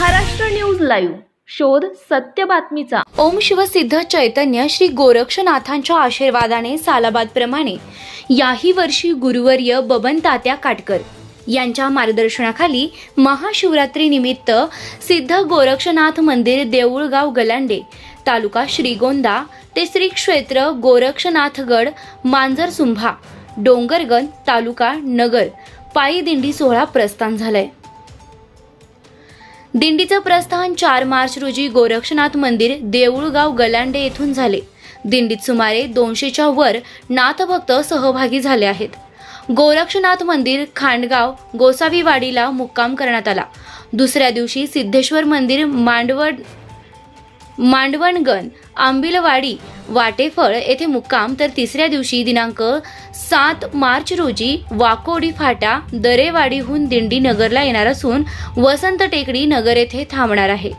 Maharashtra news live. शोध सत्य बातमीचा. ओम शिवसिद्ध चैतन्य श्री गोरक्षनाथांच्या आशीर्वादाने सालाबादप्रमाणे. याही वर्षी गुरुवर्य बबन तात्या काटकर यांच्या मार्गदर्शनाखाली महाशिवरात्री निमित्त सिद्ध गोरक्षनाथ मंदिर देऊळगाव गलांडे तालुका श्रीगोंदा ते श्री क्षेत्र गोरक्षनाथगड मांजरसुंभा डोंगरगन तालुका नगर पायी दिंडी सोहळा प्रस्थान झालाय. दिंडीचं प्रस्थान चार मार्च रोजी गोरक्षनाथ मंदिर देऊळगाव गलांडे येथून झाले. दिंडीत सुमारे दोनशेच्या वर नाथभक्त सहभागी झाले आहेत. गोरक्षनाथ मंदिर खांडगाव गोसावीवाडीला मुक्काम करण्यात आला. दुसऱ्या दिवशी सिद्धेश्वर मंदिर मांडवण मांडवणगण आंबिलवाडी वाटेफळ येथे मुक्काम तर तिसऱ्या दिवशी दिनांक सात मार्च रोजी वाकोडी फाटा दरेवाडीहून दिंडी नगरला येणार असून वसंत टेकडी नगर येथे थांबणार आहे.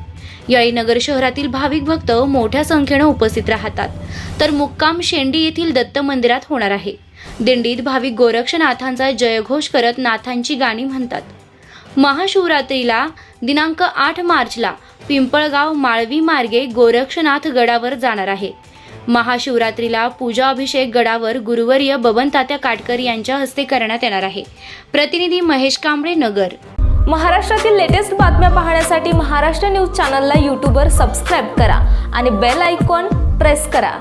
यावेळी नगर शहरातील भाविक भक्त मोठ्या संख्येनं उपस्थित राहतात. तर मुक्काम शेंडी येथील दत्त मंदिरात होणार आहे. दिंडीत भाविक गोरक्षनाथांचा जयघोष करत नाथांची गाणी म्हणतात. महाशिवरात्रीला दिनांक आठ मार्चला पिंपळगाव माळवी मार्गे गोरक्षनाथ गडावर जाणार आहे. महाशिवरात्रीला पूजा अभिषेक गडावर गुरुवर्य बबनतात्या काटकर यांच्या हस्ते करण्यात येणार आहे. प्रतिनिधी महेश कांबळे नगर. महाराष्ट्रातील लेटेस्ट बातम्या पाहण्यासाठी महाराष्ट्र न्यूज चॅनलला यूट्यूबवर सबस्क्राईब करा आणि बेल आयकॉन प्रेस करा.